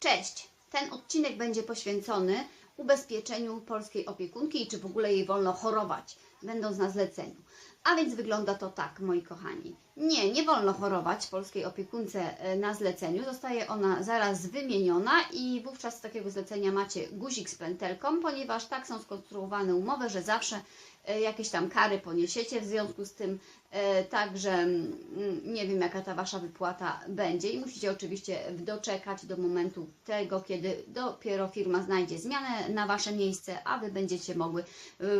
Cześć! Ten odcinek będzie poświęcony ubezpieczeniu polskiej opiekunki i czy w ogóle jej wolno chorować, będąc na zleceniu. A więc wygląda to tak, moi kochani. Nie, nie wolno chorować polskiej opiekunce e, na zleceniu. Zostaje ona zaraz wymieniona i wówczas z takiego zlecenia macie guzik z pętelką, ponieważ tak są skonstruowane umowy, że zawsze jakieś tam kary poniesiecie w związku z tym, e, także mm, nie wiem jaka ta Wasza wypłata będzie i musicie oczywiście doczekać do momentu tego, kiedy dopiero firma znajdzie zmianę na Wasze miejsce, a Wy będziecie mogły y,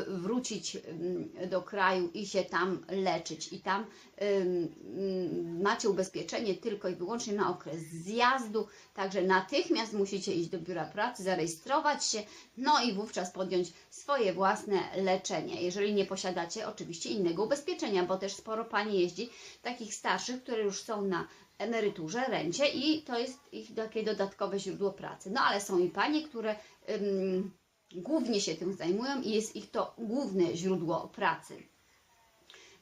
wrócić ym, do kraju i się tam leczyć. I tam ym, macie ubezpieczenie tylko i wyłącznie na okres zjazdu, także natychmiast musicie iść do biura pracy, zarejestrować się, no i wówczas podjąć swoje własne leczenie, jeżeli nie posiadacie oczywiście innego ubezpieczenia, bo też sporo Pani jeździ, takich starszych, które już są na emeryturze, rencie i to jest ich takie dodatkowe źródło pracy. No ale są i Panie, które ym, głównie się tym zajmują i jest ich to główne źródło pracy.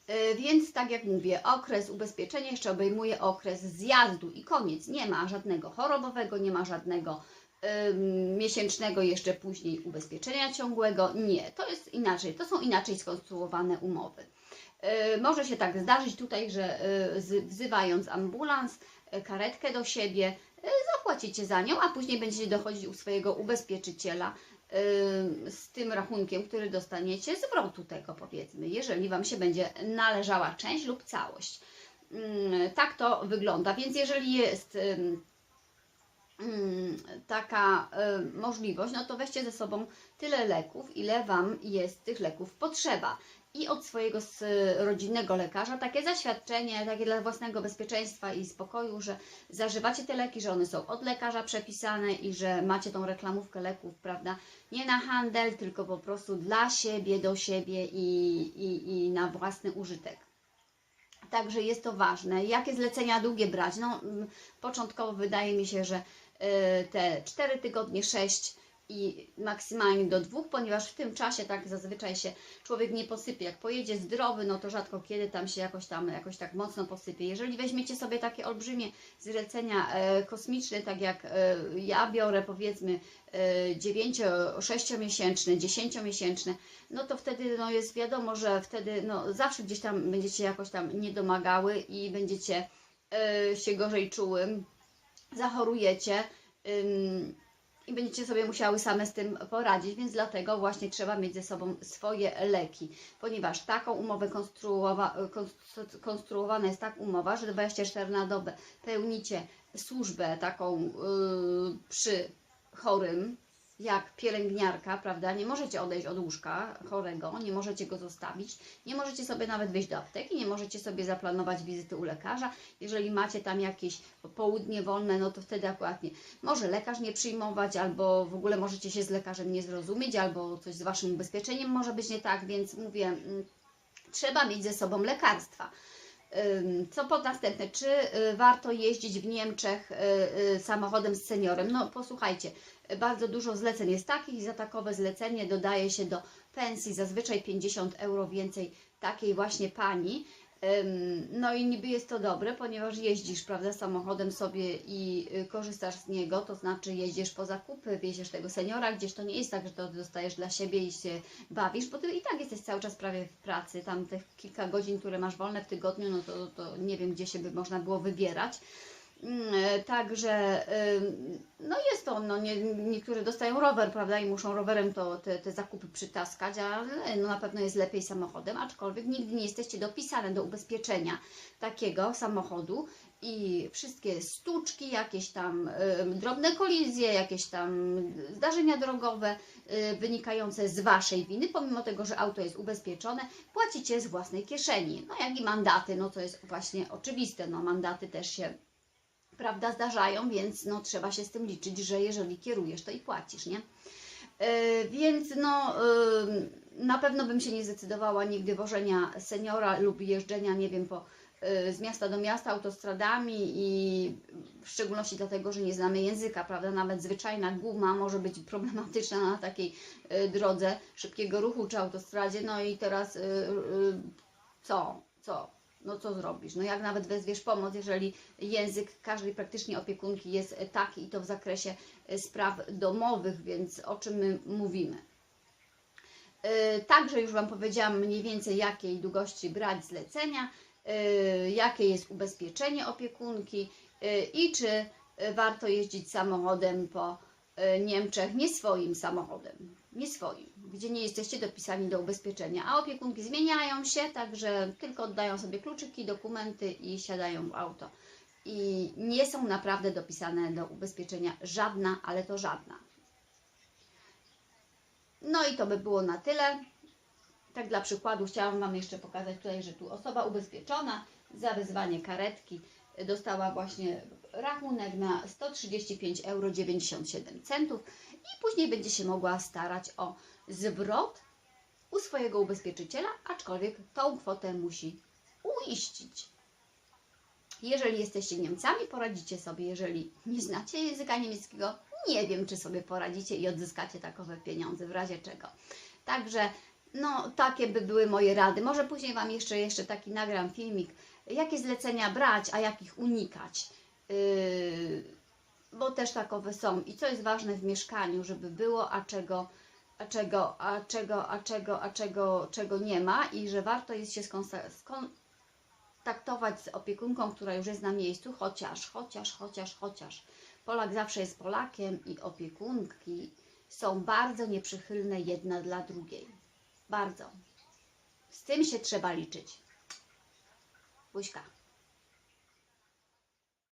E, Więc tak jak mówię, okres ubezpieczenia jeszcze obejmuje okres zjazdu i koniec. Nie ma żadnego chorobowego, nie ma żadnego miesięcznego jeszcze później ubezpieczenia ciągłego. Nie, to jest inaczej. To są inaczej skonstruowane umowy. E, Może się tak zdarzyć tutaj, że z- wzywając ambulans, e, karetkę do siebie, zapłacicie za nią, a później będziecie dochodzić u swojego ubezpieczyciela y, z tym rachunkiem, który dostaniecie, zwrotu tego powiedzmy, jeżeli Wam się będzie należała część lub całość. Mm, Tak to wygląda, więc jeżeli jest taka y, możliwość, no to weźcie ze sobą tyle leków, ile Wam jest tych leków potrzeba. I od swojego rodzinnego lekarza takie zaświadczenie, takie dla własnego bezpieczeństwa i spokoju, że zażywacie te leki, że one są od lekarza przepisane i że macie tą reklamówkę leków, prawda? Nie na handel, tylko po prostu dla siebie, do siebie i, i, i na własny użytek. Także jest to ważne. Jakie zlecenia długie brać? No, mm, początkowo wydaje mi się, że te 4 tygodnie, 6 i maksymalnie do dwóch, ponieważ w tym czasie tak zazwyczaj się człowiek nie posypie. Jak pojedzie zdrowy, no to rzadko kiedy tam się jakoś tam jakoś tak mocno posypie. Jeżeli weźmiecie sobie takie olbrzymie zlecenia e, kosmiczne, tak jak e, ja biorę powiedzmy e, 9-6 miesięczne, 10 miesięczne, no to wtedy no jest wiadomo, że wtedy no zawsze gdzieś tam będziecie jakoś tam niedomagały i będziecie się gorzej czuły, zachorujecie. i będziecie sobie musiały same z tym poradzić, więc dlatego właśnie trzeba mieć ze sobą swoje leki, ponieważ taką umowę konstruowa, konstru- konstruowana jest tak umowa, że 24 na dobę pełnicie służbę taką yy, przy chorym, jak pielęgniarka, prawda? Nie możecie odejść od łóżka chorego, nie możecie go zostawić, nie możecie sobie nawet wyjść do apteki, nie możecie sobie zaplanować wizyty u lekarza. Jeżeli macie tam jakieś południe wolne, no to wtedy akurat nie. Może lekarz nie przyjmować, albo w ogóle możecie się z lekarzem nie zrozumieć, albo coś z waszym ubezpieczeniem może być nie tak, więc mówię, mm, trzeba mieć ze sobą lekarstwa. Co pod następne? Czy y, warto jeździć w Niemczech y, y, samochodem z seniorem? No posłuchajcie, bardzo dużo zleceń jest takich i za takowe zlecenie dodaje się do pensji zazwyczaj 50 euro więcej takiej właśnie pani. No i niby jest to dobre, ponieważ jeździsz, prawda, samochodem sobie i y, korzystasz z niego, to znaczy jeździsz po zakupy, wieziesz tego seniora gdzieś, to nie jest tak, że to dostajesz dla siebie i się bawisz, bo ty i tak jesteś cały czas prawie w pracy, tam te kilka godzin, które masz wolne w tygodniu, no to, to nie wiem, gdzie się by można było wybierać. Mm, e, Także ym, no jest to, no nie, niektórzy dostają rower, prawda, i muszą rowerem to te, te zakupy przytaskać, ale no na pewno jest lepiej samochodem, aczkolwiek nigdy nie jesteście dopisane do ubezpieczenia takiego samochodu i wszystkie stuczki, jakieś tam ym, drobne kolizje, jakieś tam zdarzenia drogowe y, wynikające z Waszej winy, pomimo tego, że auto jest ubezpieczone, płacicie z własnej kieszeni. No jak i mandaty, no to jest właśnie oczywiste, no mandaty też się prawda, zdarzają, więc no, trzeba się z tym liczyć, że jeżeli kierujesz, to i płacisz, nie? Yy, więc no, yy, na pewno bym się nie zdecydowała nigdy wożenia seniora lub jeżdżenia, nie wiem, po, yy, z miasta do miasta autostradami i w szczególności dlatego, że nie znamy języka, prawda? Nawet zwyczajna guma może być problematyczna na takiej drodze szybkiego ruchu czy autostradzie. No i teraz co? Co? No co zrobisz? No jak nawet wezwiesz pomoc, jeżeli język każdej praktycznie opiekunki jest taki i to w zakresie e, spraw domowych, więc o czym my mówimy. E, Także już Wam powiedziałam mniej więcej jakiej długości brać zlecenia, e, jakie jest ubezpieczenie opiekunki i czy warto jeździć samochodem po Niemczech, nie swoim samochodem, nie swoim, gdzie nie jesteście dopisani do ubezpieczenia, a opiekunki zmieniają się, także tylko oddają sobie kluczyki, dokumenty i siadają w auto. I nie są naprawdę dopisane do ubezpieczenia żadna, ale to żadna. No i to by było na tyle. Tak dla przykładu chciałam Wam jeszcze pokazać tutaj, że tu osoba ubezpieczona za wezwanie karetki dostała właśnie rachunek na 135,97 euro i później będzie się mogła starać o zwrot u swojego ubezpieczyciela, aczkolwiek tą kwotę musi uiścić. Jeżeli jesteście Niemcami, poradzicie sobie. Jeżeli nie znacie języka niemieckiego, nie wiem, czy sobie poradzicie i odzyskacie takowe pieniądze, w razie czego. Także, no, takie by były moje rady. Może później Wam jeszcze, jeszcze taki nagram filmik, jakie zlecenia brać, a jakich unikać. Yy, bo też takowe są. I co jest ważne w mieszkaniu, żeby było, a czego, a czego, a czego, a czego, a czego, czego nie ma i że warto jest się skonsa- skon taktować z opiekunką, która już jest na miejscu, chociaż, chociaż, chociaż, chociaż. Polak zawsze jest Polakiem i opiekunki są bardzo nieprzychylne jedna dla drugiej. Bardzo. Z tym się trzeba liczyć. Buźka.